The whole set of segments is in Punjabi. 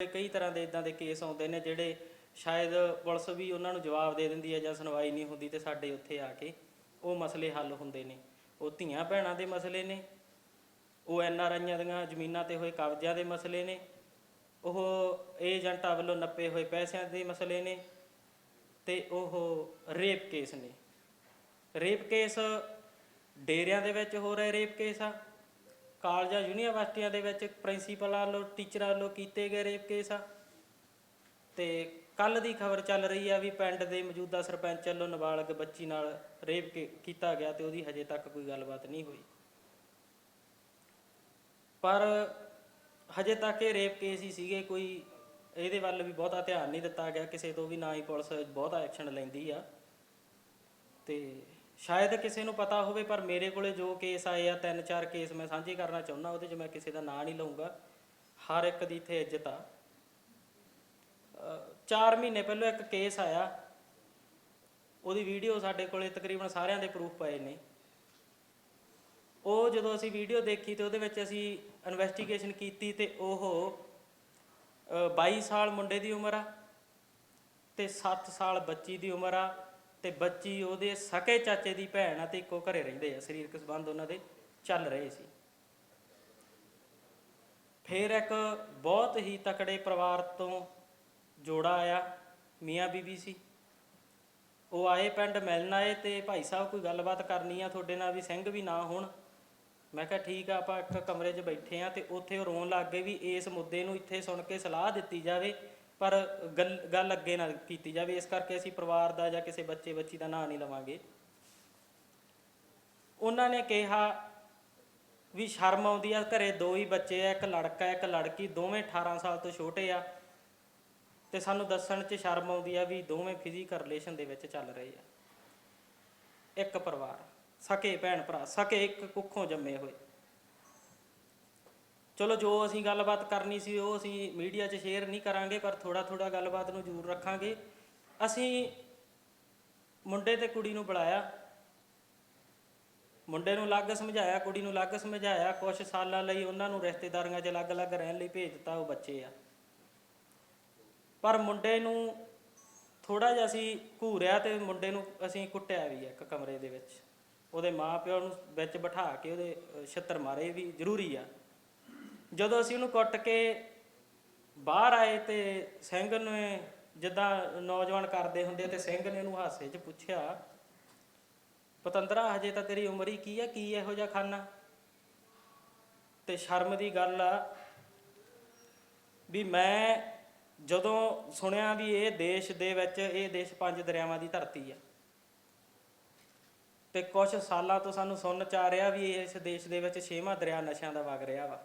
ਕਈ ਤਰ੍ਹਾਂ ਦੇ ਇਦਾਂ ਦੇ ਕੇਸ ਆਉਂਦੇ ਨੇ ਜਿਹੜੇ ਸ਼ਾਇਦ ਪੁਲਿਸ ਵੀ ਉਹਨਾਂ ਨੂੰ ਜਵਾਬ ਦੇ ਦਿੰਦੀ ਹੈ ਜਾਂ ਸੁਣਵਾਈ ਨਹੀਂ ਹੁੰਦੀ ਤੇ ਸਾਡੇ ਉੱਥੇ ਆ ਕੇ ਉਹ ਮਸਲੇ ਹੱਲ ਹੁੰਦੇ ਨੇ। ਉਹ ਧੀਆਂ ਭੈਣਾਂ ਦੇ ਮਸਲੇ ਨੇ, ਉਹ ਐਨ ਆਰ ਆਈਆਂ ਦੀਆਂ ਜ਼ਮੀਨਾਂ ਤੇ ਹੋਏ ਕਬਜ਼ਿਆਂ ਦੇ ਮਸਲੇ ਨੇ, ਉਹ ਏਜੰਟਾਂ ਵੱਲੋਂ ਨੱਪੇ ਹੋਏ ਪੈਸਿਆਂ ਦੇ ਮਸਲੇ ਨੇ ਤੇ ਉਹ ਰੇਪ ਕੇਸ ਨੇ। ਰੇਪ ਕੇਸ ਡੇਰਿਆਂ ਦੇ ਵਿੱਚ ਹੋ ਰਹੇ ਰੇਪ ਕੇਸ ਆ। ਕਾਲਜਾਂ, ਯੂਨੀਵਰਸਿਟੀਆਂ ਦੇ ਵਿੱਚ ਪ੍ਰਿੰਸੀਪਲਾਂ ਵੱਲੋਂ ਟੀਚਰਾਂ ਵੱਲੋਂ ਕੀਤੇ ਗਏ ਰੇਪ ਕੇਸ ਆ। ਤੇ ਕੱਲ ਦੀ ਖਬਰ ਚੱਲ ਰਹੀ ਆ ਵੀ ਪਿੰਡ ਦੇ ਮੌਜੂਦਾ ਸਰਪੰਚ ਵੱਲੋਂ ਨਾਬਾਲਗ ਬੱਚੀ ਨਾਲ ਰੇਪ ਕੀਤਾ ਗਿਆ ਤੇ ਉਹਦੀ ਹਜੇ ਤੱਕ ਕੋਈ ਗੱਲਬਾਤ ਨਹੀਂ ਹੋਈ। ਪਰ ਹਜੇ ਤੱਕ ਇਹ ਰੇਪ ਕੇਸ ਹੀ ਸੀਗੇ, ਕੋਈ ਇਹਦੇ ਵੱਲ ਵੀ ਬਹੁਤਾ ਧਿਆਨ ਨਹੀਂ ਦਿੱਤਾ ਗਿਆ, ਕਿਸੇ ਤੋਂ ਵੀ ਨਾ ਹੀ ਪੁਲਿਸ ਬਹੁਤਾ ਐਕਸ਼ਨ ਲੈਂਦੀ ਆ। ਤੇ ਸ਼ਾਇਦ ਕਿਸੇ ਨੂੰ ਪਤਾ ਹੋਵੇ ਪਰ ਮੇਰੇ ਕੋਲੇ ਜੋ ਕੇਸ ਆਏ ਆ ਤਿੰਨ ਚਾਰ ਕੇਸ ਮੈਂ ਸਾਂਝੇ ਕਰਨਾ ਚਾਹੁੰਦਾ ਉਹਦੇ 'ਚ ਮੈਂ ਕਿਸੇ ਦਾ ਨਾਂ ਨਹੀਂ ਲਵਾਂਗਾ ਹਰ ਇੱਕ ਦੀ ਇੱਥੇ ਇੱਜ਼ਤ ਆ। 4 ਮਹੀਨੇ ਪਹਿਲਾਂ ਇੱਕ ਕੇਸ ਆਇਆ। ਉਹਦੀ ਵੀਡੀਓ ਸਾਡੇ ਕੋਲੇ ਤਕਰੀਬਨ ਸਾਰਿਆਂ ਦੇ ਪ੍ਰੂਫ ਪਏ ਨੇ। ਉਹ ਜਦੋਂ ਅਸੀਂ ਵੀਡੀਓ ਦੇਖੀ ਤੇ ਉਹਦੇ ਵਿੱਚ ਅਸੀਂ ਇਨਵੈਸਟੀਗੇਸ਼ਨ ਕੀਤੀ ਤੇ ਉਹ ਅ, 22 ਸਾਲ ਮੁੰਡੇ ਦੀ ਉਮਰ ਆ ਤੇ 7 ਸਾਲ ਬੱਚੀ ਦੀ ਉਮਰ ਆ। ਤੇ ਬੱਚੀ ਉਹਦੇ ਸਕੇ ਚਾਚੇ ਦੀ ਭੈਣ ਆ ਤੇ ਇੱਕੋ ਘਰੇ ਰਹਿੰਦੇ ਆ, ਸਰੀਰਕ ਸੰਬੰਧ ਉਹਨਾਂ ਦੇ ਚੱਲ ਰਹੇ ਸੀ। ਫਿਰ ਇੱਕ ਬਹੁਤ ਹੀ ਤਕੜੇ ਪਰਿਵਾਰ ਤੋਂ ਜੋੜਾ ਆਇਆ, ਮੀਆਂ ਬੀਬੀ ਸੀ। ਉਹ ਆਏ ਪਿੰਡ ਮਿਲਣ ਆਏ ਤੇ ਭਾਈ ਸਾਹਿਬ ਕੋਈ ਗੱਲਬਾਤ ਕਰਨੀ ਆ, ਤੁਹਾਡੇ ਨਾਲ ਵੀ ਸਿੰਘ ਵੀ ਨਾ ਹੋਣ। ਮੈਂ ਕਿਹਾ ਠੀਕ ਆ, ਆਪਾਂ ਇੱਕ ਕਮਰੇ 'ਚ ਬੈਠੇ ਆ ਤੇ ਉੱਥੇ ਉਹ ਰੋਣ ਲੱਗ ਗਏ ਵੀ ਇਸ ਮੁੱਦੇ ਨੂੰ ਇੱਥੇ ਸੁਣ ਕੇ ਸਲਾਹ ਦਿੱਤੀ ਜਾਵੇ। ਪਰ ਗੱਲ ਗੱਲ ਅੱਗੇ ਨਾ ਕੀਤੀ ਜਾਵੇ, ਇਸ ਕਰਕੇ ਅਸੀਂ ਪਰਿਵਾਰ ਦਾ ਜਾਂ ਕਿਸੇ ਬੱਚੇ, ਬੱਚੀ ਦਾ ਨਾਂ ਨਹੀਂ ਲਵਾਂਗੇ। ਉਹਨਾਂ ਨੇ ਕਿਹਾ ਵੀ ਸ਼ਰਮ ਆਉਂਦੀ ਆ, ਘਰੇ ਦੋ ਹੀ ਬੱਚੇ ਆ, ਇੱਕ ਲੜਕਾ, ਇੱਕ ਲੜਕੀ, ਦੋਵੇਂ 18 ਸਾਲ ਤੋਂ ਛੋਟੇ ਆ। ਤੇ ਸਾਨੂੰ ਦੱਸਣ 'ਚ ਸ਼ਰਮ ਆਉਂਦੀ ਆ ਵੀ ਦੋਵੇਂ ਫਿਜ਼ੀਕਲ ਰਿਲੇਸ਼ਨ ਦੇ ਵਿੱਚ ਚੱਲ ਰਹੇ ਆ। ਇੱਕ ਪਰਿਵਾਰ, ਸਕੇ ਭੈਣ ਭਰਾ, ਸਕੇ ਇੱਕ ਕੁੱਖੋਂ ਜੰਮੇ ਹੋਏ। ਚਲੋ ਜੋ ਅਸੀਂ ਗੱਲਬਾਤ ਕਰਨੀ ਸੀ ਉਹ ਅਸੀਂ ਮੀਡੀਆ 'ਚ ਸ਼ੇਅਰ ਨਹੀਂ ਕਰਾਂਗੇ ਪਰ ਥੋੜਾ ਥੋੜਾ ਗੱਲਬਾਤ ਨੂੰ ਜ਼ਰੂਰ ਰੱਖਾਂਗੇ। ਅਸੀਂ ਮੁੰਡੇ ਤੇ ਕੁੜੀ ਨੂੰ ਬੁਲਾਇਆ। ਮੁੰਡੇ ਨੂੰ ਅਲੱਗ ਸਮਝਾਇਆ ਕੁੜੀ ਨੂੰ ਅਲੱਗ ਸਮਝਾਇਆ। ਕੁਝ ਸਾਲਾਂ ਲਈ ਉਹਨਾਂ ਨੂੰ ਰਿਸ਼ਤੇਦਾਰੀਆਂ 'ਚ ਅਲੱਗ-ਅਲੱਗ ਰਹਿਣ ਲਈ ਭੇਜ ਦਿੱਤਾ ਉਹ ਬੱਚੇ ਆ। ਪਰ ਮੁੰਡੇ ਨੂੰ ਥੋੜਾ ਜਿਹਾ ਅਸੀਂ ਘੂਰਿਆ ਤੇ ਮੁੰਡੇ ਨੂੰ ਅਸੀਂ ਕੁੱਟਿਆ ਵੀ ਇੱਕ ਕਮਰੇ ਦੇ ਵਿੱਚ। ਉਹਦੇ ਮਾਪਿਓ ਨੂੰ ਵਿੱਚ ਬਿਠਾ ਕੇ ਉਹਦੇ ਅਹ, ਛਿੱਤਰ ਮਾਰੇ ਵੀ ਜ਼ਰੂਰੀ ਆ। ਜਦੋਂ ਅਸੀਂ ਉਹਨੂੰ ਕੁੱਟ ਕੇ ਬਾਹਰ ਆਏ ਤੇ ਸਿੰਘ ਨੇ ਜਿੱਦਾਂ ਨੌਜਵਾਨ ਕਰਦੇ ਹੁੰਦੇ ਤੇ ਸਿੰਘ ਨੇ ਉਹਨੂੰ ਹਾਸੇ 'ਚ ਪੁੱਛਿਆ, ਪਤੰਦਰਾ, ਹਜੇ ਤਾਂ ਤੇਰੀ ਉਮਰ ਹੀ ਕੀ ਆ? ਕੀ ਇਹੋ ਜਿਹਾ ਖਾਨਾ? ਤੇ ਸ਼ਰਮ ਦੀ ਗੱਲ ਆ ਵੀ ਮੈਂ ਜਦੋਂ ਸੁਣਿਆ ਵੀ ਇਹ ਦੇਸ਼ ਦੇ ਵਿੱਚ, ਇਹ ਦੇਸ਼ ਪੰਜ ਦਰਿਆਵਾਂ ਦੀ ਧਰਤੀ ਆ ਤੇ ਕੁਝ ਸਾਲਾਂ ਤੋਂ ਸਾਨੂੰ ਸੁਣਨ ਚ ਆ ਰਿਹਾ ਵੀ ਇਸ ਦੇਸ਼ ਦੇ ਵਿੱਚ ਛੇਵਾਂ ਦਰਿਆ ਨਸ਼ਿਆਂ ਦਾ ਵਗ ਰਿਹਾ ਵਾ।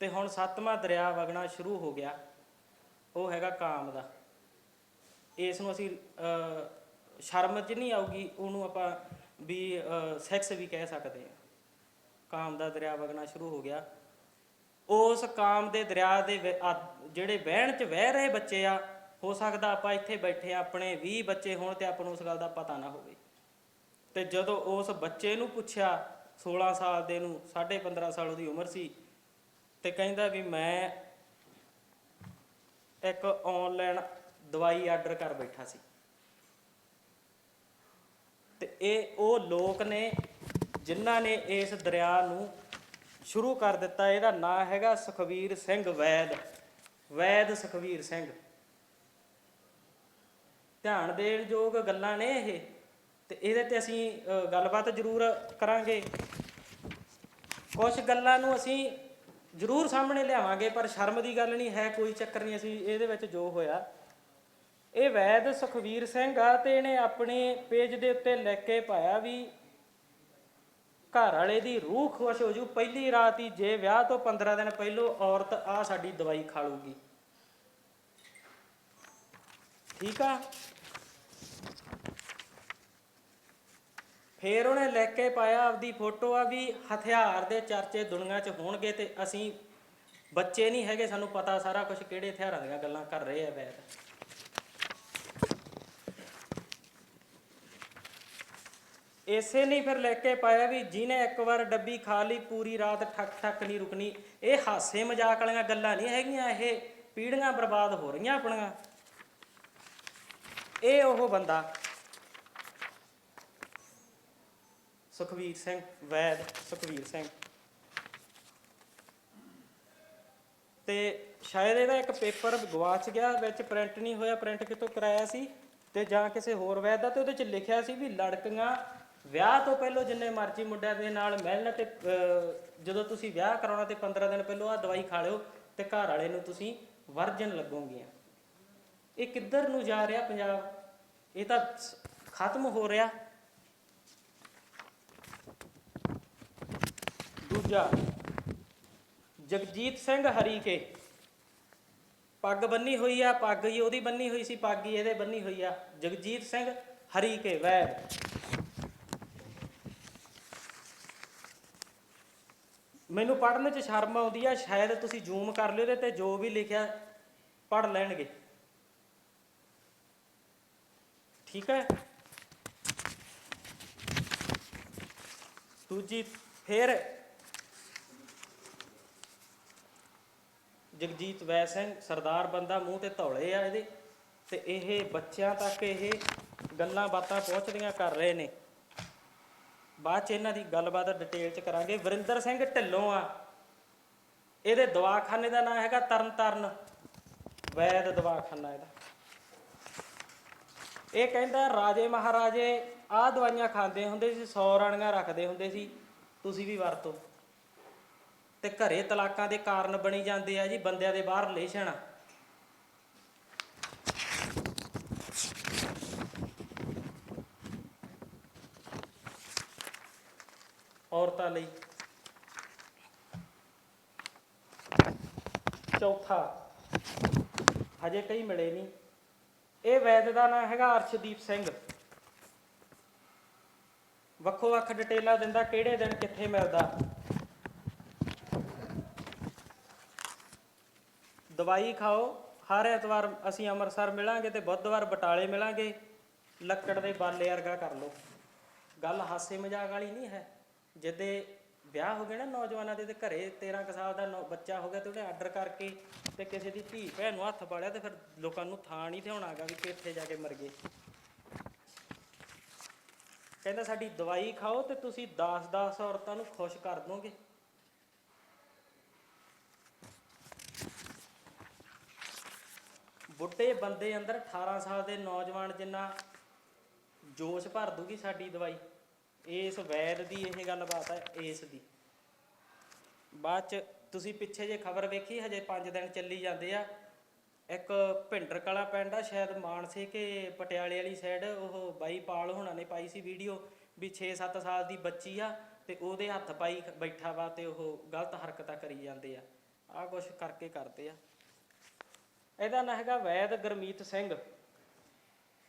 ਤੇ ਹੁਣ ਸੱਤਵਾਂ ਦਰਿਆ ਵਗਣਾ ਸ਼ੁਰੂ ਹੋ ਗਿਆ। ਉਹ ਹੈਗਾ ਕਾਮ ਦਾ। ਇਸ ਨੂੰ ਅਸੀਂ ਅਹ, ਸ਼ਰਮ ਚ ਨਹੀਂ ਆਊਗੀ ਉਹਨੂੰ ਆਪਾਂ ਵੀ ਸੈਕਸ ਵੀ ਕਹਿ ਸਕਦੇ ਹਾਂ। ਕਾਮ ਦਾ ਦਰਿਆ ਵਗਣਾ ਸ਼ੁਰੂ ਹੋ ਗਿਆ। ਉਸ ਕਾਮ ਦੇ ਦਰਿਆ ਦੇ ਜਿਹੜੇ ਵਹਿਣ ਚ ਵਹਿ ਰਹੇ ਬੱਚੇ ਆ ਹੋ ਸਕਦਾ ਆਪਾਂ ਇੱਥੇ ਬੈਠੇ ਆ ਆਪਣੇ 20 ਬੱਚੇ ਹੋਣ ਤੇ ਆਪਾਂ ਨੂੰ ਉਸ ਗੱਲ ਦਾ ਪਤਾ ਨਾ ਹੋਵੇ। ਤੇ ਜਦੋਂ ਉਸ ਬੱਚੇ ਨੂੰ ਪੁੱਛਿਆ 16 ਸਾਲ ਦੇ ਨੂੰ 15.5 ਸਾਲ ਉਹਦੀ ਉਮਰ ਸੀ ਤੇ ਕਹਿੰਦਾ ਵੀ ਮੈਂ ਇੱਕ ਆਨਲਾਈਨ ਦਵਾਈ ਆਰਡਰ ਕਰ ਬੈਠਾ ਸੀ। ਤੇ ਇਹ ਉਹ ਲੋਕ ਨੇ ਜਿਨ੍ਹਾਂ ਨੇ ਇਸ ਦਰਿਆ ਨੂੰ ਸ਼ੁਰੂ ਕਰ ਦਿੱਤਾ। ਇਹਦਾ ਨਾਂ ਹੈਗਾ ਸੁਖਵੀਰ ਸਿੰਘ ਵੈਦ। ਵੈਦ ਸੁਖਵੀਰ ਸਿੰਘ। ਧਿਆਨ ਦੇਣ ਯੋਗ ਗੱਲਾਂ ਨੇ ਇਹ। ਤੇ ਇਹਦੇ ਤੇ ਅਸੀਂ ਗੱਲਬਾਤ ਜ਼ਰੂਰ ਕਰਾਂਗੇ। ਕੁਝ ਗੱਲਾਂ ਨੂੰ ਅਸੀਂ ਜ਼ਰੂਰ ਸਾਹਮਣੇ ਲਿਆਵਾਂਗੇ, ਪਰ ਸ਼ਰਮ ਦੀ ਗੱਲ ਨਹੀਂ, ਹੈ ਕੋਈ ਚੱਕਰ ਨਹੀਂ, ਅਸੀਂ ਇਹਦੇ ਵਿੱਚ ਜੋ ਹੋਇਆ। ਇਹ ਵੈਦ ਸੁਖਵੀਰ ਸਿੰਘ ਆ ਤੇ ਇਹਨੇ ਆਪਣੇ ਪੇਜ ਦੇ ਉੱਤੇ ਲਿਖ ਕੇ ਪਾਇਆ ਵੀ ਘਰ ਵਾਲੇ ਦੀ ਰੂਹ ਖੁਸ਼ ਹੋ ਜੂ, ਪਹਿਲੀ ਰਾਤ ਹੀ ਜੇ ਵਿਆਹ ਤੋਂ 15 ਦਿਨ ਪਹਿਲੋਂ ਔਰਤ ਆ ਸਾਡੀ ਦਵਾਈ ਖਾ ਲੂਗੀ। ਠੀਕ ਆ? ਫੇਰ ਉਹਨੇ ਲਿਖ ਕੇ ਪਾਇਆ ਆਪਦੀ ਫੋਟੋ ਆ ਵੀ ਹਥਿਆਰ ਦੇ ਚਰਚੇ ਦੁਨੀਆ 'ਚ ਹੋਣਗੇ ਤੇ ਅਸੀਂ ਬੱਚੇ ਨਹੀਂ ਹੈਗੇ, ਸਾਨੂੰ ਪਤਾ ਸਾਰਾ ਕੁਝ ਕਿਹੜੇ ਹਥਿਆਰਾਂ ਦੀਆਂ ਗੱਲਾਂ ਕਰ ਰਹੇ ਆ ਵੈਦ। ਇਸੇ ਨਹੀਂ ਫਿਰ ਲੈ ਕੇ ਪਾਇਆ ਵੀ ਜਿਹਨੇ ਇੱਕ ਵਾਰ ਡੱਬੀ ਖਾ ਲਈ, ਪੂਰੀ ਰਾਤ ਠੱਕ ਠੱਕ ਨਹੀਂ ਰੁਕਣੀ। ਇਹ ਹਾਸੇ ਮਜ਼ਾਕ ਵਾਲੀਆਂ ਗੱਲਾਂ ਨਹੀਂ ਹੈਗੀਆਂ, ਇਹ ਪੀੜੀਆਂ ਬਰਬਾਦ ਹੋ ਰਹੀਆਂ ਆਪਣੀਆਂ। ਇਹ ਉਹ ਬੰਦਾ ਸੁਖਵੀਰ ਸਿੰਘ ਵੈਦ ਸੁਖਵੀਰ ਸਿੰਘ। ਤੇ ਸ਼ਾਇਦ ਇਹਦਾ ਇੱਕ ਪੇਪਰ ਗਵਾਚ ਗਿਆ ਵਿੱਚ ਪ੍ਰਿੰਟ ਨਹੀਂ ਹੋਇਆ ਪ੍ਰਿੰਟ ਕਿਤੋਂ ਕਰਾਇਆ ਸੀ? ਤੇ ਜਾਂ ਕਿਸੇ ਹੋਰ ਵੈਦ ਦਾ ਤੇ ਉਹਦੇ ਚ ਲਿਖਿਆ ਸੀ ਵੀ ਲੜਕੀਆਂ ਵਿਆਹ ਤੋਂ ਪਹਿਲਾਂ ਜਿੰਨੇ ਮਰਜ਼ੀ ਮੁੰਡਿਆਂ ਦੇ ਨਾਲ ਮਿਲਣ ਤੇ ਅਹ, ਜਦੋਂ ਤੁਸੀਂ ਵਿਆਹ ਕਰਾਉਣਾ ਤੇ 15 ਦਿਨ ਪਹਿਲਾਂ ਆ ਦਵਾਈ ਖਾ ਲਿਓ ਤੇ ਘਰ ਵਾਲੇ ਨੂੰ ਤੁਸੀਂ ਵਰਜਨ ਲੱਗੋਗੀਆਂ। ਇਹ ਕਿੱਧਰ ਨੂੰ ਜਾ ਰਿਹਾ ਪੰਜਾਬ? ਇਹ ਤਾਂ ਖਤਮ ਹੋ ਰਿਹਾ। ਦੂਜਾ, ਜਗਜੀਤ ਸਿੰਘ ਹਰੀਕੇ ਪੱਗ ਬੰਨੀ ਹੋਈ ਆ, ਪੱਗ ਹੀ ਉਹਦੀ ਬੰਨੀ ਹੋਈ ਸੀ, ਪੱਗ ਹੀ ਇਹਦੇ ਬੰਨੀ ਹੋਈ ਆ। ਜਗਜੀਤ ਸਿੰਘ ਹਰੀਕੇ ਵੈਦ ਮੈਨੂੰ ਪੜ੍ਹਨ 'ਚ ਸ਼ਰਮ ਆਉਂਦੀ ਆ, ਸ਼ਾਇਦ ਤੁਸੀਂ ਜ਼ੂਮ ਕਰ ਲਿਓ ਇਹਦੇ ਤੇ, ਜੋ ਵੀ ਲਿਖਿਆ, ਪੜ੍ਹ ਲੈਣਗੇ। ਠੀਕ ਹੈ? ਦੂਜੀ, ਫਿਰ ਜਗਜੀਤ ਵੈ ਸਿੰਘ ਸਰਦਾਰ ਬੰਦਾ ਮੂੰਹ ਤੇ ਧੌਲੇ ਆ ਇਹਦੇ। ਤੇ ਇਹ ਬੱਚਿਆਂ ਤੱਕ ਇਹ ਗੱਲਾਂ ਬਾਤਾਂ ਪਹੁੰਚਦੀਆਂ ਕਰ ਰਹੇ ਨੇ। ਬਾਅਦ ਚ ਇਹਨਾਂ ਦੀ ਗੱਲਬਾਤ ਡਿਟੇਲ ਚ ਕਰਾਂਗੇ। ਵਰਿੰਦਰ ਸਿੰਘ ਢਿੱਲੋਂ ਆ। ਇਹਦੇ ਦਵਾਖਾਨੇ ਦਾ ਨਾਮ ਹੈਗਾ ਤਰਨਤਾਰਨ। ਵੈਦ ਦਵਾਖਾਨਾ ਇਹਦਾ। ਇਹ ਕਹਿੰਦਾ, ਰਾਜੇ ਮਹਾਰਾਜੇ, ਆਹ ਦਵਾਈਆਂ ਖਾਂਦੇ ਹੁੰਦੇ ਸੀ 100 ਰਾਣੀਆਂ ਰੱਖਦੇ ਹੁੰਦੇ ਸੀ। ਤੁਸੀਂ ਵੀ ਵਰਤੋ। ਤੇ ਘਰੇ ਤਲਾਕਾਂ ਦੇ ਕਾਰਨ ਬਣੀ ਜਾਂਦੇ ਆ ਜੀ, ਬੰਦਿਆਂ ਦੇ ਬਾਹਰ ਰਿਲੇਸ਼ਨ ਔਰਤਾਂ ਲਈ ਚੌਥਾ। ਹਜੇ ਕਈ ਮਿਲੇ ਨਹੀਂ। ਇਹ ਵੈਦ ਦਾ ਨਾਮ ਹੈਗਾ ਅਰਸ਼ਦੀਪ ਸਿੰਘ। ਵੱਖੋ ਵੱਖ ਡਿਟੇਲਾਂ ਦਿੰਦਾ ਕਿਹੜੇ ਦਿਨ ਕਿੱਥੇ ਮਿਲਦਾ। ਦਵਾਈ ਖਾਓ, ਹਰ ਐਤਵਾਰ ਅਸੀਂ ਅੰਮ੍ਰਿਤਸਰ ਮਿਲਾਂਗੇ ਤੇ ਬੁੱਧਵਾਰ ਬਟਾਲੇ ਮਿਲਾਂਗੇ। ਲੱਕੜ ਦੇ ਬਾਲੇ ਵਰਗਾ ਕਰ ਲਓ। ਗੱਲ ਹਾਸੇ ਮਜ਼ਾਕ ਵਾਲੀ ਨਹੀਂ ਹੈ। ਜਿੱਦੇ ਵਿਆਹ ਹੋ ਗਿਆ ਨਾ ਨੌਜਵਾਨਾਂ ਦੇ ਤੇ ਘਰੇ 13 ਕੁ ਸਾਲ ਦਾ ਨੌ- ਬੱਚਾ ਹੋ ਗਿਆ ਤੇ ਉਹਨੇ ਆਰਡਰ ਕਰਕੇ ਤੇ ਕਿਸੇ ਦੀ ਧੀ ਭੈਣ ਨੂੰ ਹੱਥ ਪਾੜਿਆ ਤੇ ਫਿਰ ਲੋਕਾਂ ਨੂੰ ਥਾਂ ਨਹੀਂ ਥਿਆਉਣਾਗਾ ਵੀ ਕਿੱਥੇ ਜਾ ਕੇ ਮਰ ਗਏ। ਕਹਿੰਦਾ ਸਾਡੀ ਦਵਾਈ ਖਾਓ ਤੇ ਤੁਸੀਂ 10-10 ਔਰਤਾਂ ਨੂੰ ਖੁਸ਼ ਕਰ ਦੋਗੇ। ਬੁੱਢੇ ਬੰਦੇ ਅੰਦਰ 18 ਸਾਲ ਦੇ ਨੌਜਵਾਨ ਜਿੰਨਾ ਜੋਸ਼ ਭਰ ਦੂਗੀ ਸਾਡੀ ਦਵਾਈ, ਇਸ ਵੈਦ ਦੀ ਇਹ ਗੱਲਬਾਤ ਹੈ ਇਸ ਦੀ। ਬਾਅਦ ਚ ਤੁਸੀਂ ਪਿੱਛੇ ਜੇ ਖਬਰ ਵੇਖੀ, ਹਜੇ 5 ਦਿਨ ਚੱਲੀ ਜਾਂਦੇ ਆ। ਇੱਕ ਭਿੰਡਰ ਕਲਾ ਪਿੰਡ ਆ, ਸ਼ਾਇਦ ਮਾਨਸੇ ਕੇ ਪਟਿਆਲੇ ਵਾਲੀ ਸਾਈਡ ਉਹ ਬਾਈ ਪਾਲ ਹੋਣਾ ਨੇ ਪਾਈ ਸੀ ਵੀਡੀਓ ਵੀ 6-7 ਸਾਲ ਦੀ ਬੱਚੀ ਆ ਤੇ ਉਹਦੇ ਹੱਥ ਪਾਈ ਬੈਠਾ ਵਾ ਤੇ ਉਹ ਗਲਤ ਹਰਕਤਾਂ ਕਰੀ ਜਾਂਦੇ ਆ। ਆਹ ਕੁਛ ਕਰਕੇ ਕਰਦੇ ਆ। ਇਹਦਾ ਨਾਂ ਹੈਗਾ ਵੈਦ ਗੁਰਮੀਤ ਸਿੰਘ।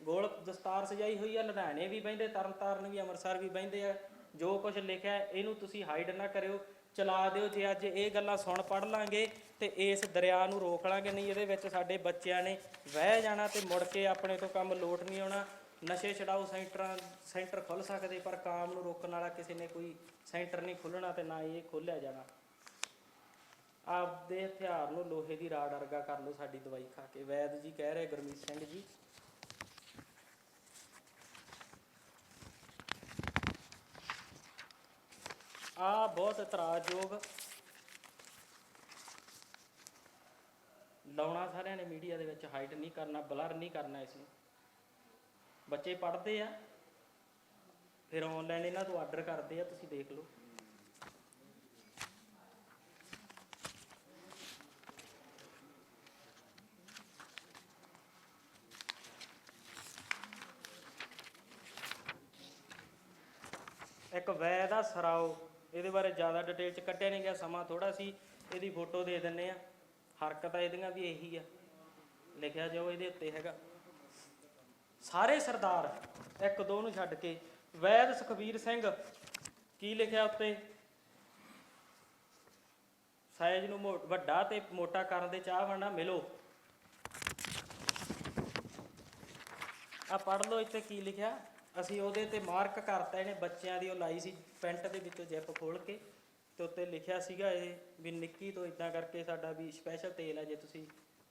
ਗੋਲ ਦਸਤਾਰ ਸਜਾਈ ਹੋਈ ਆ, ਲੁਧਿਆਣੇ ਵੀ ਬਹਿੰਦੇ, ਤਰਨਤਾਰਨ ਵੀ, ਅੰਮ੍ਰਿਤਸਰ ਵੀ ਬਹਿੰਦੇ ਆ। ਜੋ ਕੁਝ ਲਿਖਿਆ ਇਹਨੂੰ ਤੁਸੀਂ ਹਾਈਡ ਨਾ ਕਰਿਓ, ਚਲਾ ਦਿਓ। ਜੇ ਅੱਜ ਇਹ ਗੱਲਾਂ ਸੁਣ ਪੜ ਲਾਂਗੇ ਤੇ ਇਸ ਦਰਿਆ ਨੂੰ ਰੋਕ ਲਾਂਗੇ। ਨਹੀਂ, ਇਹਦੇ ਵਿੱਚ ਸਾਡੇ ਬੱਚਿਆਂ ਨੇ ਵਹਿ ਜਾਣਾ ਤੇ ਮੁੜ ਕੇ ਆਪਣੇ ਤੋਂ ਕੰਮ ਲੋਟ ਨਹੀਂ ਆਉਣਾ। ਨਸ਼ੇ ਛਡਾਓ ਸੈਂਟਰਾਂ, ਸੈਂਟਰ ਖੁੱਲ ਸਕਦੇ, ਪਰ ਕਾਮ ਨੂੰ ਰੋਕਣ ਵਾਲਾ ਕਿਸੇ ਨੇ ਕੋਈ ਸੈਂਟਰ ਨਹੀਂ ਖੁੱਲਣਾ ਤੇ ਨਾ ਇਹ ਖੋਲਿਆ ਜਾਣਾ। ਆਪਦੇ ਹਥਿਆਰ ਨੂੰ ਲੋਹੇ ਦੀ ਰਾੜ ਵਰਗਾ ਕਰ ਲਓ ਸਾਡੀ ਦਵਾਈ ਖਾ ਕੇ। ਵੈਦ ਜੀ ਕਹਿ ਰਹੇ, ਗੁਰਮੀਤ ਸਿੰਘ ਜੀ। ਆ ਬਹੁਤ ਇਤਰਾਜ਼ਯੋਗ ਲਾਉਣਾ ਸਾਰਿਆਂ ਨੇ ਮੀਡੀਆ ਦੇ ਵਿੱਚ, ਹਾਈਟ ਨਹੀਂ ਕਰਨਾ, ਬਲਰ ਨਹੀਂ ਕਰਨਾ ਇਸ ਨੂੰ। ਬੱਚੇ ਪੜ੍ਹਦੇ ਆ, ਫਿਰ ਆਨਲਾਈਨ ਇਹਨਾਂ ਤੋਂ ਆਰਡਰ ਕਰਦੇ ਆ, ਤੁਸੀਂ ਦੇਖ ਲਓ। ਇੱਕ ਵੈ ਸਰਾਓ। ਇਹਦੇ ਬਾਰੇ ਜ਼ਿਆਦਾ ਡਿਟੇਲ ਚ ਕੱਟਿਆ ਨਹੀਂ ਗਿਆ, ਸਮਾਂ ਥੋੜਾ ਸੀ। ਇਹਦੀ ਫੋਟੋ ਦੇ ਦਿੰਨੇ ਆ। ਹਰਕਤਾਂ ਇਹਦੀਆਂ ਵੀ ਇਹੀ ਆ। ਲਿਖਿਆ ਜਾਓ ਇਹਦੇ ਉੱਤੇ ਹੈਗਾ। ਸਾਰੇ ਸਰਦਾਰ ਇੱਕ ਦੋ ਨੂੰ ਛੱਡ ਕੇ, ਵੈਦ ਸੁਖਬੀਰ ਸਿੰਘ ਕੀ ਲਿਖਿਆ ਉੱਤੇ? ਸਾਈਜ਼ ਨੂੰ ਮੋ- ਵੱਡਾ ਤੇ ਮੋਟਾ ਕਰਨ ਦੇ ਚਾਹਵਾਨਾ ਮਿਲੋ। ਆ ਪੜ੍ਹ ਲਓ ਇੱਥੇ ਕੀ ਲਿਖਿਆ। ਅਸੀਂ ਉਹਦੇ ਤੇ ਮਾਰਕ ਕਰਤਾ, ਇਹਨੇ ਬੱਚਿਆਂ ਦੀ ਉਹ ਲਾਈ ਸੀ ਪੈਂਟ ਦੇ ਵਿੱਚੋਂ ਜਿਪ ਖੋਲ ਕੇ ਤੇ ਉੱਤੇ ਲਿਖਿਆ ਸੀਗਾ ਇਹ ਵੀ ਨਿੱਕੀ ਤੋਂ ਇਦਾਂ ਕਰਕੇ ਸਾਡਾ ਵੀ ਸਪੈਸ਼ਲ ਤੇਲ ਹੈ ਜੇ ਤੁਸੀਂ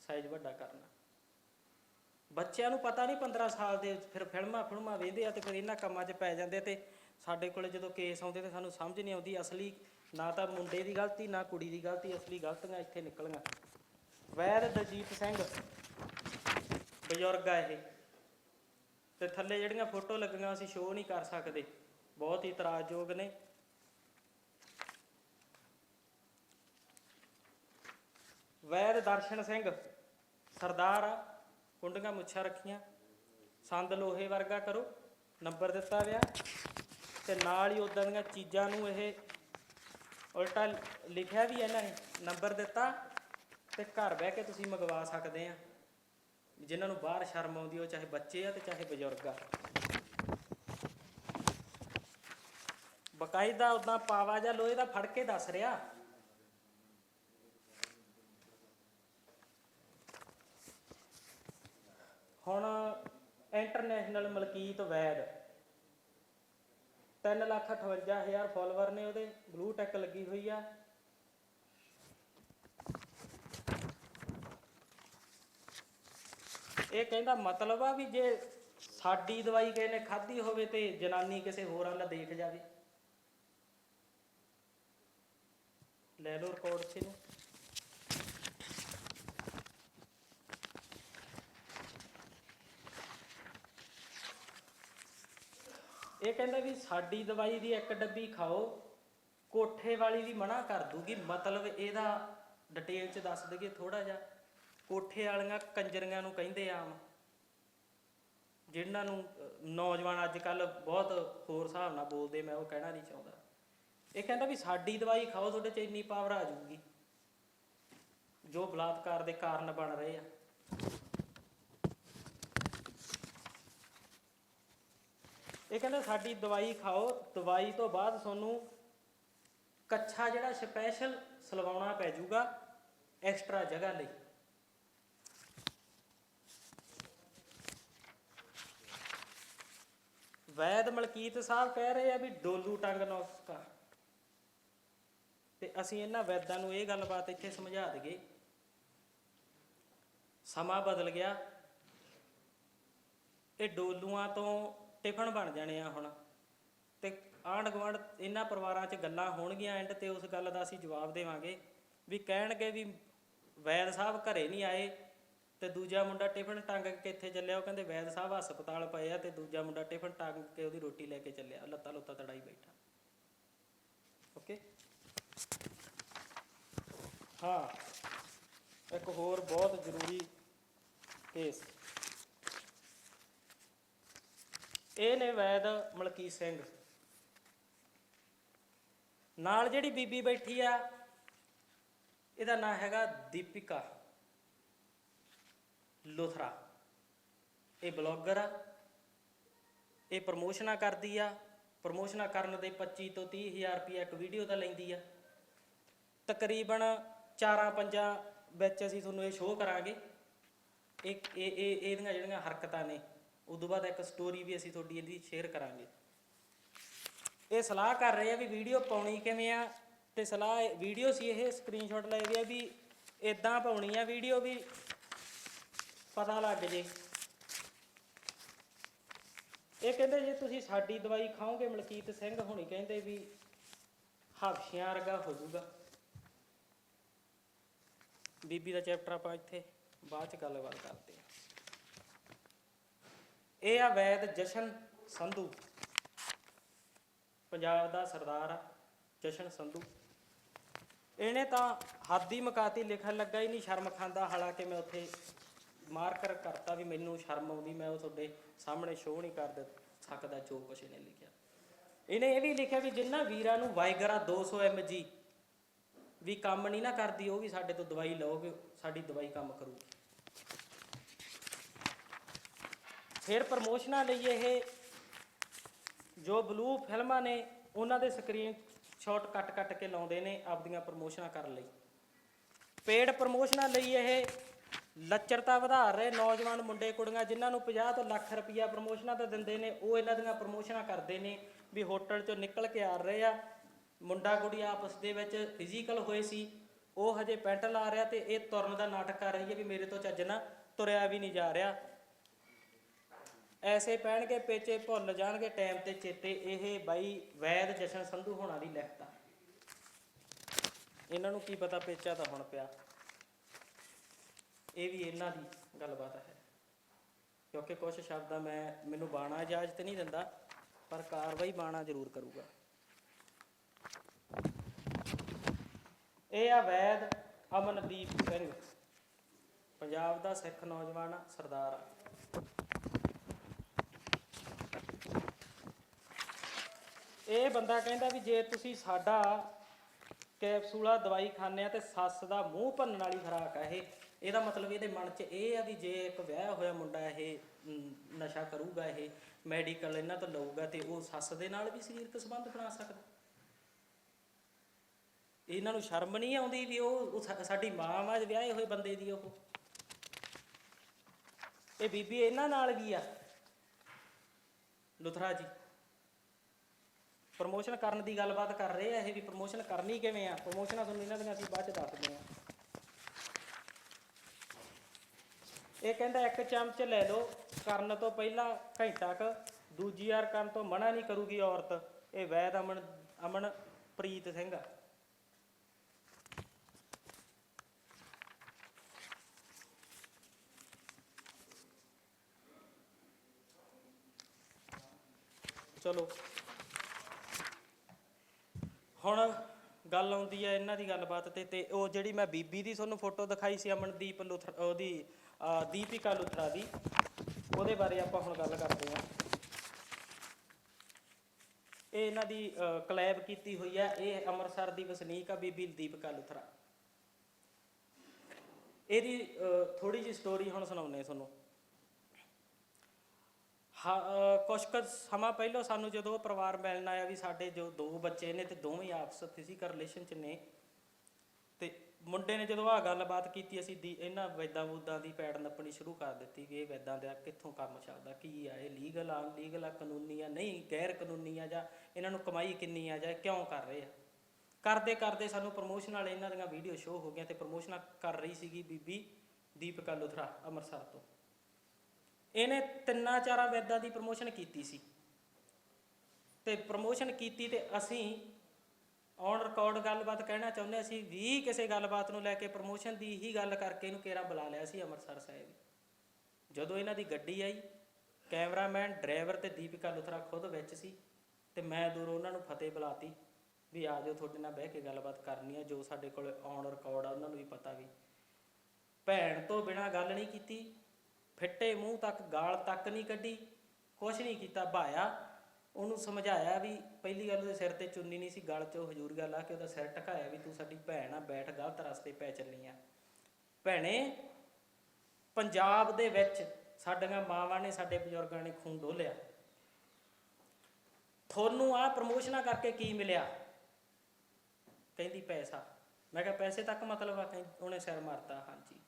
ਸਾਈਜ਼ ਵੱਡਾ ਕਰਨਾ। ਬੱਚਿਆਂ ਨੂੰ ਪਤਾ ਨਹੀਂ 15 ਸਾਲ ਦੇ ਫਿਰ ਫਿਲਮਾਂ ਫਿਲਮਾਂ ਵੇਖਦੇ ਆ ਤੇ ਫਿਰ ਇਹਨਾਂ ਕੰਮਾਂ 'ਚ ਪੈ ਜਾਂਦੇ ਤੇ ਸਾਡੇ ਕੋਲੇ ਜਦੋਂ ਕੇਸ ਆਉਂਦੇ ਤੇ ਸਾਨੂੰ ਸਮਝ ਨਹੀਂ ਆਉਂਦੀ ਅਸਲੀ ਨਾ ਤਾਂ ਮੁੰਡੇ ਦੀ ਗਲਤੀ, ਨਾ ਕੁੜੀ ਦੀ ਗਲਤੀ, ਅਸਲੀ ਗਲਤੀਆਂ ਇੱਥੇ ਨਿਕਲੀਆਂ। ਵੈਦ ਦਜੀਤ ਸਿੰਘ ਬਜ਼ੁਰਗ ਆ ਇਹ। ਤੇ ਥੱਲੇ ਜਿਹੜੀਆਂ ਫੋਟੋ ਲੱਗੀਆਂ ਅਸੀਂ ਸ਼ੋਅ ਨਹੀਂ ਕਰ ਸਕਦੇ। ਬਹੁਤ ਹੀ ਇਤਰਾਜ਼ਯੋਗ ਨੇ। ਵੈਦ ਦਰਸ਼ਨ ਸਿੰਘ, ਸਰਦਾਰ ਆ, ਕੁੰਡੀਆਂ ਮੁੱਛਾਂ ਰੱਖੀਆਂ। ਸੰਦ ਲੋਹੇ ਵਰਗਾ ਕਰੋ, ਨੰਬਰ ਦਿੱਤਾ ਗਿਆ। ਤੇ ਨਾਲ ਹੀ ਉਦਾਂ ਦੀਆਂ ਚੀਜ਼ਾਂ ਨੂੰ ਇਹ ਉਲਟਾ ਲਿਖਿਆ ਵੀ ਇਹਨਾਂ ਨੇ, ਨੰਬਰ ਦਿੱਤਾ। ਤੇ ਘਰ ਬਹਿ ਕੇ ਤੁਸੀਂ ਮੰਗਵਾ ਸਕਦੇ ਆ। ਜਿਨ੍ਹਾਂ ਨੂੰ ਬਾਹਰ ਸ਼ਰਮ ਆਉਂਦੀ ਉਹ ਚਾਹੇ ਬੱਚੇ ਆ ਤੇ ਚਾਹੇ ਬਜ਼ੁਰਗ ਆ। ਬਕਾਇਦਾ ਉਦਾਂ ਪਾਵਾ ਜਾਂ ਲੋਹੇ ਦਾ ਫੜ ਕੇ ਦੱਸ ਰਿਹਾ। ਹੁਣ ਇੰਟਰਨੈਸ਼ਨਲ ਮਲਕੀਤ ਵੈਦ 3 ਲੱਖ 58 ਹਜ਼ਾਰ ਫਾਲੋਅਰ ਨੇ ਉਹਦੇ, ਬਲੂ ਟੈਕ ਲੱਗੀ ਹੋਈ ਆ। ਇਹ ਕਹਿੰਦਾ ਮਤਲਬ ਆ ਵੀ ਜੇ ਸਾਡੀ ਦਵਾਈ ਕਿਸੇ ਨੇ ਖਾਧੀ ਹੋਵੇ ਤੇ ਜਨਾਨੀ ਕਿਸੇ ਹੋਰ ਵੱਲ ਦੇਖ ਜਾਵੇ। ਲੈ ਲਓ ਰਿਕਾਰਡ ਚ ਨੂੰ ਇਹ ਕਹਿੰਦਾ ਵੀ ਸਾਡੀ ਦਵਾਈ ਦੀ ਇੱਕ ਡੱਬੀ ਖਾਓ, ਕੋਠੇ ਵਾਲੀ ਵੀ ਮਨਾ ਕਰ ਦੂਗੀ। ਮਤਲਬ ਇਹਦਾ ਡਿਟੇਲ ਚ ਦੱਸ ਦਈਏ ਥੋੜਾ ਜਿਹਾ। ਕੋਠੇ ਵਾਲੀਆਂ ਕੰਜਰੀਆਂ ਨੂੰ ਕਹਿੰਦੇ ਆਮ ਜਿਹਨਾਂ ਨੂੰ ਨੌਜਵਾਨ ਅੱਜ ਕੱਲ ਬਹੁਤ ਹੋਰ ਹਿਸਾਬ ਨਾਲ ਬੋਲਦੇ, ਮੈਂ ਉਹ ਕਹਿਣਾ ਨਹੀਂ ਚਾਹੁੰਦਾ। ਇਹ ਕਹਿੰਦਾ ਵੀ ਸਾਡੀ ਦਵਾਈ ਖਾਓ, ਤੁਹਾਡੇ ਚ ਇੰਨੀ ਪਾਵਰ ਆ ਜਾਊਗੀ। ਜੋ ਬਲਾਤਕਾਰ ਦੇ ਕਾਰਨ ਬਣ ਰਹੇ ਆ। ਇਹ ਕਹਿੰਦਾ ਸਾਡੀ ਦਵਾਈ ਖਾਓ, ਦਵਾਈ ਤੋਂ ਬਾਅਦ ਤੁਹਾਨੂੰ ਕੱਛਾ ਜਿਹੜਾ ਸਪੈਸ਼ਲ ਸਲਵਾਉਣਾ ਪੈ ਜਾਊਗਾ ਐਕਸਟਰਾ ਜਗ੍ਹਾ ਲਈ। ਵੈਦ ਮਲਕੀਤ ਸਾਹਿਬ ਕਹਿ ਰਹੇ ਆ ਵੀ ਡੋਲੂ ਟੰਗ ਨੁਸਖਾ ਤੇ ਅਸੀਂ ਇਹਨਾਂ ਵੈਦਾਂ ਨੂੰ ਇਹ ਗੱਲਬਾਤ ਇੱਥੇ ਸਮਝਾ ਦਈਏ। ਸਮਾਂ ਬਦਲ ਗਿਆ। ਇਹ ਡੋਲੂਆਂ ਤੋਂ ਟਿਫਨ ਬਣ ਜਾਣੇ ਆ ਹੁਣ। ਤੇ ਆਂਢ ਗੁਆਂਢ ਇਹਨਾਂ ਪਰਿਵਾਰਾਂ 'ਚ ਗੱਲਾਂ ਹੋਣਗੀਆਂ ਐਂਡ ਤੇ ਉਸ ਗੱਲ ਦਾ ਅਸੀਂ ਜਵਾਬ ਦੇਵਾਂਗੇ। ਵੀ ਕਹਿਣਗੇ ਵੀ ਵੈਦ ਸਾਹਿਬ ਘਰੇ ਨਹੀਂ ਆਏ। ਤੇ ਦੂਜਾ ਮੁੰਡਾ ਟਿਫਨ ਟੰਗ ਕੇ ਇੱਥੇ ਚੱਲਿਆ, ਉਹ ਕਹਿੰਦੇ ਵੈਦ ਸਾਹਿਬ ਹਸਪਤਾਲ ਪਏ ਆ ਤੇ ਦੂਜਾ ਮੁੰਡਾ ਟਿਫਨ ਟੰਗ ਕੇ ਉਹਦੀ ਰੋਟੀ ਲੈ ਕੇ ਚੱਲਿਆ, ਲੱਤਾਂ ਲੁੱਤਾਂ ਤੜਾਈ ਬੈਠਾ। ਓਕੇ ਹਾਂ, ਇੱਕ ਹੋਰ ਬਹੁਤ ਜ਼ਰੂਰੀ ਕੇਸ ਇਹ ਨੇ ਵੈਦ ਮਲਕੀਤ ਸਿੰਘ। ਨਾਲ ਜਿਹੜੀ ਬੀਬੀ ਬੈਠੀ ਆ, ਇਹਦਾ ਨਾਂ ਹੈਗਾ ਦੀਪਿਕਾ। ਲੋਥਰਾ। ਇਹ ਬਲੌਗਰ ਆ। ਇਹ ਪ੍ਰਮੋਸ਼ਨਾਂ ਕਰਦੀ ਆ। ਪ੍ਰਮੋਸ਼ਨਾਂ ਕਰਨ ਦੇ 25 ਤੋਂ 30 ਹਜ਼ਾਰ ਰੁਪਏ ਇੱਕ ਵੀਡੀਓ ਦਾ ਲੈਂਦੀ ਆ। ਤਕਰੀਬਨ ਚਾਰਾਂ ਪੰਜਾਂ ਵਿੱਚ ਅਸੀਂ ਤੁਹਾਨੂੰ ਇਹ ਸ਼ੋਅ ਕਰਾਂਗੇ। ਇਹ ਇਹ ਇਹ, ਇਹਦੀਆਂ ਜਿਹੜੀਆਂ ਹਰਕਤਾਂ ਨੇ, ਉਦੋਂ ਬਾਅਦ ਇੱਕ ਸਟੋਰੀ ਵੀ ਅਸੀਂ ਤੁਹਾਡੀ ਇਹਦੀ ਸ਼ੇਅਰ ਕਰਾਂਗੇ। ਇਹ ਸਲਾਹ ਕਰ ਰਹੇ ਆ ਵੀ ਵੀਡੀਓ ਪਾਉਣੀ ਕਿਵੇਂ ਆ ਤੇ ਸਲਾਹ ਵੀਡੀਓ ਸੀ ਇਹ ਸਕਰੀਨਸ਼ਾਟ ਲੈ ਵੀ ਆ ਵੀ ਇਦਾਂ ਪਾਉਣੀ ਆ ਵੀਡੀਓ ਵੀ। ਪਤਾ ਲੱਗ ਜੇ। ਇਹ ਕਹਿੰਦੇ ਜੇ ਤੁਸੀਂ ਸਾਡੀ ਦਵਾਈ ਖਾਓਗੇ, ਮਲਕੀਤ ਸਿੰਘ ਹੁਣੀ ਕਹਿੰਦੇ ਵੀ ਹਾਫਸ਼ਿਆਂ ਵਰਗਾ ਹੋ ਜਾਊਗਾ। ਬੀਬੀ ਦਾ ਚੈਪਟਰ ਆਪਾਂ ਇੱਥੇ ਬਾਅਦ ਚ ਗੱਲਬਾਤ ਕਰਦੇ ਹਾਂ। ਇਹ ਆ ਵੈਦ ਜਸ਼ਨ ਸੰਧੂ। ਪੰਜਾਬ ਦਾ ਸਰਦਾਰ ਆ, ਜਸ਼ਨ ਸੰਧੂ। ਇਹਨੇ ਤਾਂ ਹੱਦ ਹੀ ਮਕਾਤੀ ਲਿਖਣ ਲੱਗਾ ਹੀ ਨਹੀਂ, ਸ਼ਰਮ ਖਾਂਦਾ ਹਾਲਾਂਕਿ ਮੈਂ ਉੱਥੇ ਮਾਰਕਰ ਕਰਤਾ ਵੀ ਮੈਨੂੰ ਸ਼ਰਮ ਆਉਂਦੀ, ਮੈਂ ਉਹ ਤੁਹਾਡੇ ਸਾਹਮਣੇ ਸ਼ੋਅ ਨਹੀਂ ਕਰ ਸਕਦਾ ਜੋ ਕੁਛ ਇਹਨੇ ਲਿਖਿਆ। ਇਹਨੇ ਇਹ ਵੀ ਲਿਖਿਆ ਵੀ ਜਿੰਨਾ ਵੀਰਾਂ ਨੂੰ ਵਾਈਗਰਾ 200 mg ਵੀ ਕੰਮ ਨਹੀਂ ਨਾ ਕਰਦੀ, ਉਹ ਵੀ ਸਾਡੇ ਤੋਂ ਦਵਾਈ ਲਓਗੇ, ਸਾਡੀ ਦਵਾਈ ਕੰਮ ਕਰੂਗੀ। ਫਿਰ ਪ੍ਰਮੋਸ਼ਨਾਂ ਲਈ ਇਹ ਜੋ ਬਲੂ ਫਿਲਮਾਂ ਨੇ, ਉਹਨਾਂ ਦੇ ਸਕਰੀਨ ਸ਼ਾਟ ਕੱਟ ਕੱਟ ਕੇ ਲਾਉਂਦੇ ਨੇ, ਆਪਦੀਆਂ ਪ੍ਰਮੋਸ਼ਨਾਂ ਕਰਨ ਲਈ। ਪੇਡ ਪ੍ਰਮੋਸ਼ਨਾਂ ਲਈ ਇਹ ਲੱਚਰਤਾ ਵਧਾ ਰਹੇ ਨੌਜਵਾਨ ਮੁੰਡੇ ਕੁੜੀਆਂ ਜਿਨ੍ਹਾਂ ਨੂੰ 50 ਤੋਂ ਲੱਖ ਰੁਪਈਆ ਪ੍ਰਮੋਸ਼ਨਾਂ ਤੇ ਦਿੰਦੇ ਨੇ, ਉਹ ਇਹਨਾਂ ਦੀਆਂ ਪ੍ਰਮੋਸ਼ਨਾਂ ਕਰਦੇ ਨੇ ਵੀ ਹੋਟਲ ਚੋਂ ਨਿਕਲ ਕੇ ਆ ਰਹੇ ਆ। ਮੁੰਡਾ ਕੁੜੀ ਆਪਸ ਦੇ ਵਿੱਚ ਫਿਜ਼ੀਕਲ ਹੋਏ ਸੀ, ਉਹ ਹਜੇ ਪੈਂਟ ਲਾ ਰਿਹਾ ਤੇ ਇਹ ਤੁਰਨ ਦਾ ਨਾਟਕ ਕਰ ਰਹੀ ਹੈ ਵੀ ਮੇਰੇ ਤੋਂ ਚੱਜ ਨਾ ਤੁਰਿਆ ਵੀ ਨਹੀਂ ਜਾ ਰਿਹਾ। ਐਸੇ ਪੈਣਗੇ ਪੇਚੇ ਭੁੱਲ ਜਾਣਗੇ ਟਾਈਮ ਤੇ ਚੇਤੇ, ਇਹ ਬਾਈ ਵੈਦ ਜਸ਼ਨ ਸੰਧੂ ਹੋਣਾ ਦੀ ਲਿਖਤ ਇਹਨਾਂ ਨੂੰ ਕੀ ਪਤਾ ਪੇਚਾ ਤਾਂ ਹੁਣ ਪਿਆ। ਇਹ ਵੀ ਇਹਨਾਂ ਦੀ ਗੱਲਬਾਤ ਹੈ। ਕਿਉਂਕਿ ਕੁਝ ਸ਼ਬਦਾਂ ਮੈਂ ਮੈਨੂੰ ਬਾਣਾ ਇਜਾਜ਼ਤ ਨਹੀਂ ਦਿੰਦਾ ਪਰ ਕਾਰਵਾਈ ਬਾਣਾ ਜ਼ਰੂਰ ਕਰੂਗਾ। ਇਹ ਆ ਵੈਦ ਅਮਨਦੀਪ ਸਿੰਘ ਪੰਜਾਬ ਦਾ ਸਿੱਖ ਨੌਜਵਾਨ ਆ, ਸਰਦਾਰ। ਆ ਇਹ ਬੰਦਾ ਕਹਿੰਦਾ ਵੀ ਜੇ ਤੁਸੀਂ ਸਾਡਾ ਕੈਪਸੂਲਾ ਦਵਾਈ ਖਾਂਦੇ ਆ ਤੇ ਸੱਸ ਦਾ ਮੂੰਹ ਭੰਨਣ ਵਾਲੀ ਖੁਰਾਕ ਆ ਇਹ ਇਹਦਾ ਮਤਲਬ ਇਹਦੇ ਮਨ 'ਚ ਇਹ ਆ ਵੀ ਜੇ ਇੱਕ ਵਿਆਹ ਹੋਇਆ ਮੁੰਡਾ ਇਹ ਨਸ਼ਾ ਕਰੂਗਾ ਇਹ ਮੈਡੀਕਲ ਇਹਨਾਂ ਤੋਂ ਲਊਗਾ ਤੇ ਉਹ ਸੱਸ ਦੇ ਨਾਲ ਵੀ ਸਰੀਰਕ ਸੰਬੰਧ ਬਣਾ ਸਕਦਾ। ਇਹਨਾਂ ਨੂੰ ਸ਼ਰਮ ਨਹੀਂ ਆਉਂਦੀ ਵੀ ਉਹ ਸਾਡੀ ਮਾਂ ਵਾ ਵਿਆਹੇ ਹੋਏ ਬੰਦੇ ਦੀ ਉਹ। ਇਹ ਬੀਬੀ ਇਹਨਾਂ ਨਾਲ ਵੀ ਆ। ਲੁਥਰਾ ਜੀ ਪ੍ਰਮੋਸ਼ਨ ਕਰਨ ਦੀ ਗੱਲਬਾਤ ਕਰ ਰਹੇ ਆ ਇਹ ਵੀ ਪ੍ਰਮੋਸ਼ਨ ਕਰਨੀ ਕਿਵੇਂ ਆ? ਪ੍ਰਮੋਸ਼ਨਾਂ ਤੁਹਾਨੂੰ ਇਹਨਾਂ ਦੀਆਂ ਅਸੀਂ ਬਾਅਦ ਚ ਦੱਸਦੇ ਆ। ਇਹ ਕਹਿੰਦਾ ਇੱਕ ਚਮਚ ਲੈ ਲਓ, ਕਰਨ ਤੋਂ ਪਹਿਲਾਂ ਘੰਟਾ ਕ, ਦੂਜੀ ਵਾਰ ਕਰਨ ਤੋਂ ਮਨਾ ਨਹੀਂ ਕਰੂਗੀ ਔਰਤ। ਇਹ ਵੈਦ ਅਮਨ ਅਮਨ ਪ੍ਰੀਤ ਸਿੰਘ ਆ। ਚਲੋ। ਹੁਣ ਗੱਲ ਆਉਂਦੀ ਹੈ ਇਹਨਾਂ ਦੀ ਗੱਲਬਾਤ ਤੇ ਤੇ ਉਹ ਜਿਹੜੀ ਮੈਂ ਬੀਬੀ ਦੀ ਤੁਹਾਨੂੰ ਫੋਟੋ ਦਿਖਾਈ ਸੀ, ਅਮਨਦੀਪ ਲੁਥਰ, ਉਹਦੀ ਦੀਪਿਕਾ ਲੁਥਰਾ ਦੀ। ਉਹਦੇ ਬਾਰੇ ਆਪਾਂ ਹੁਣ ਗੱਲ ਕਰਦੇ ਹਾਂ। ਇਹ ਇਹਨਾਂ ਦੀ ਕਲੈਬ ਕੀਤੀ ਹੋਈ ਹੈ। ਇਹ ਅੰਮ੍ਰਿਤਸਰ ਦੀ ਵਸਨੀਕ ਆ ਬੀਬੀ ਦੀਪਿਕਾ ਲੁਥਰਾ। ਇਹਦੀ ਥੋੜੀ ਜਿਹੀ ਸਟੋਰੀ ਹੁਣ ਸੁਣਾਉਂਦੇ ਤੁਹਾਨੂੰ। ਹਾਂ ਕੁਛ ਕੁ ਸਮਾਂ ਪਹਿਲਾਂ ਸਾਨੂੰ ਜਦੋਂ ਪਰਿਵਾਰ ਮਿਲਣ ਆਇਆ ਵੀ ਸਾਡੇ ਜੋ ਦੋ ਬੱਚੇ ਨੇ ਤੇ ਦੋਵੇਂ ਆਪਸ ਫਿਜ਼ੀਕਲ ਰਿਲੇਸ਼ਨ ਚ ਨੇ ਤੇ ਮੁੰਡੇ ਨੇ ਜਦੋਂ ਆ ਗੱਲਬਾਤ ਕੀਤੀ, ਅਸੀਂ ਦੀ ਇਹਨਾਂ ਵੈਦਾਂ ਵੂਦਾਂ ਦੀ ਪੈੜ ਨੱਪਣੀ ਸ਼ੁਰੂ ਕਰ ਦਿੱਤੀ ਕਿ ਇਹ ਵੈਦਾਂ ਦਾ ਕਿੱਥੋਂ ਕੰਮ ਚੱਲਦਾ, ਕੀ ਆ, ਇਹ ਲੀਗਲ ਆ ਲੀਗਲ ਆ, ਕਾਨੂੰਨੀ ਆ, ਨਹੀਂ, ਗੈਰ ਕਾਨੂੰਨੀ ਆ ਜਾਂ ਇਹਨਾਂ ਨੂੰ ਕਮਾਈ ਕਿੰਨੀ ਆ ਜਾਂ ਕਿਉਂ ਕਰ ਰਹੇ ਆ? ਕਰਦੇ ਕਰਦੇ ਸਾਨੂੰ ਪ੍ਰਮੋਸ਼ਨ ਵਾਲੇ ਇਹਨਾਂ ਦੀਆਂ ਵੀਡੀਓ ਸ਼ੋਅ ਹੋ ਗਈਆਂ ਤੇ ਪ੍ਰਮੋਸ਼ਨਾਂ ਕਰ ਰਹੀ ਸੀਗੀ ਬੀਬੀ ਦੀਪਿਕਾ ਲੁਥਰਾ ਅੰਮ੍ਰਿਤਸਰ ਤੋਂ। ਇਹਨੇ ਤਿੰਨਾਂ ਚਾਰਾਂ ਵੈਦਾਂ ਦੀ ਪ੍ਰਮੋਸ਼ਨ ਕੀਤੀ ਸੀ। ਤੇ ਪ੍ਰਮੋਸ਼ਨ ਕੀਤੀ ਤੇ ਅਸੀਂ ਔਨ ਰਿਕਾਰਡ ਗੱਲਬਾਤ ਕਹਿਣਾ ਚਾਹੁੰਦੇ ਸੀ ਵੀ ਕਿਸੇ ਗੱਲਬਾਤ ਨੂੰ ਲੈ ਕੇ ਪ੍ਰਮੋਸ਼ਨ ਦੀ ਹੀ ਗੱਲ ਕਰਕੇ ਇਹਨੂੰ ਕੇਰਾ ਬੁਲਾ ਲਿਆ ਸੀ ਅੰਮ੍ਰਿਤਸਰ ਸਾਹਿਬ। ਜਦੋਂ ਇਹਨਾਂ ਦੀ ਗੱਡੀ ਆਈ, ਕੈਮਰਾਮੈਨ, ਡਰਾਈਵਰ ਤੇ ਦੀਪਿਕਾ ਲੁਥਰਾ ਖੁਦ ਵਿੱਚ ਸੀ ਤੇ ਮੈਂ ਦੂਰੋਂ ਉਹਨਾਂ ਨੂੰ ਫਤਿਹ ਬੁਲਾਤੀ ਵੀ ਆ ਜਾਓ, ਤੁਹਾਡੇ ਨਾਲ ਬਹਿ ਕੇ ਗੱਲਬਾਤ ਕਰਨੀ ਆ, ਜੋ ਸਾਡੇ ਕੋਲ ਔਨ ਰਿਕਾਰਡ ਆ, ਉਹਨਾਂ ਨੂੰ ਵੀ ਪਤਾ ਵੀ। ਭੈਣ ਤੋਂ ਬਿਨਾ ਗੱਲ ਨਹੀਂ ਕੀਤੀ, ਫਿੱਟੇ ਮੂੰਹ ਤੱਕ, ਗਾਲ ਤੱਕ ਨਹੀਂ ਕੱਢੀ, ਕੁਛ ਨਹੀਂ ਕੀਤਾ, ਭਾਇਆ ਉਹਨੂੰ ਸਮਝਾਇਆ ਵੀ ਪਹਿਲੀ ਗੱਲ ਉਹਦੇ ਸਿਰ ਤੇ ਚੁੰਨੀ ਨਹੀਂ ਸੀ, ਗਲ 'ਚੋਂ ਹਜੂਰ ਗੱਲ ਆ ਕੇ ਉਹਦਾ ਸਿਰ ਟਕਾਇਆ ਵੀ ਤੂੰ ਸਾਡੀ ਭੈਣ ਆ, ਬੈਠ, ਗਲਤ ਰਸਤੇ ਪੈ ਚੱਲੀ ਆ। ਭੈਣੇ, ਪੰਜਾਬ ਦੇ ਵਿੱਚ ਸਾਡੀਆਂ ਮਾਵਾਂ ਨੇ, ਸਾਡੇ ਬਜ਼ੁਰਗਾਂ ਨੇ ਖੂਨ ਡੋਲਿਆ। ਤੁਹਾਨੂੰ ਆ ਪ੍ਰਮੋਸ਼ਨਾਂ ਕਰਕੇ ਕੀ ਮਿਲਿਆ? ਕਹਿੰਦੀ ਪੈਸਾ। ਮੈਂ ਕਿਹਾ, ਪੈਸੇ ਤੱਕ ਮਤਲਬ ਆ, ਕਹਿੰਦੀ, ਉਹਨੇ ਸਿਰ ਮਾਰਤਾ, ਹਾਂਜੀ।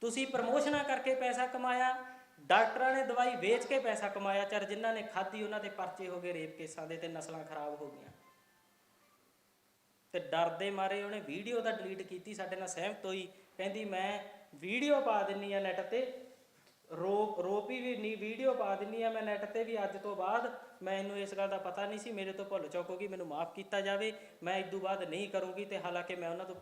ਤੁਸੀਂ ਪ੍ਰਮੋਸ਼ਨਾਂ ਕਰਕੇ ਪੈਸਾ ਕਮਾਇਆ ਡਾਕਟਰਾਂ ਨੇ ਦਵਾਈ ਵੇਚ ਕੇ ਪੈਸਾ ਕਮਾਇਆ ਚਰ ਜਿਨ੍ਹਾਂ ਨੇ ਖਾਧੀ ਉਹਨਾਂ ਦੇ ਪਰਚੇ ਹੋ ਗਏ ਰੇਪ ਕੇਸਾਂ ਦੇ ਤੇ ਨਸਲਾਂ ਖਰਾਬ ਹੋ ਗਈਆਂ। ਤੇ ਡਰਦੇ ਮਾਰੇ ਉਹਨੇ ਵੀਡੀਓ ਤਾਂ ਡਿਲੀਟ ਕੀਤੀ, ਸਾਡੇ ਨਾਲ ਸਹਿਮਤ ਹੋਈ। ਕਹਿੰਦੀ, ਮੈਂ ਵੀਡੀਓ ਪਾ ਦਿੰਨੀ ਆ ਨੈਟ ਤੇ। ਰੋਪ ਰੋਪੀ ਵੀ ਨਹੀਂ ਵੀਡੀਓ ਪਾ ਦਿੰਨੀ ਆ ਮੈਂ ਨੈਟ ਤੇ ਵੀ ਅੱਜ ਤੋਂ ਬਾਅਦ। ਮੈਨੂੰ ਇਸ ਗੱਲ ਦਾ ਪਤਾ ਨਹੀਂ ਸੀ, ਮੇਰੇ ਤੋਂ ਭੁੱਲ ਚੁੱਕ ਹੋ ਗਈ, ਮੈਨੂੰ ਮਾਫ ਕੀਤਾ ਜਾਵੇ। ਮੈਂ ਇਸ ਤੋਂ ਬਾਅਦ ਨਹੀਂ ਕਰੂੰਗੀ ਤੇ ਹਾਲਾਂਕਿ ਮੈਂ ਉਹਨਾਂ ਤੋਂ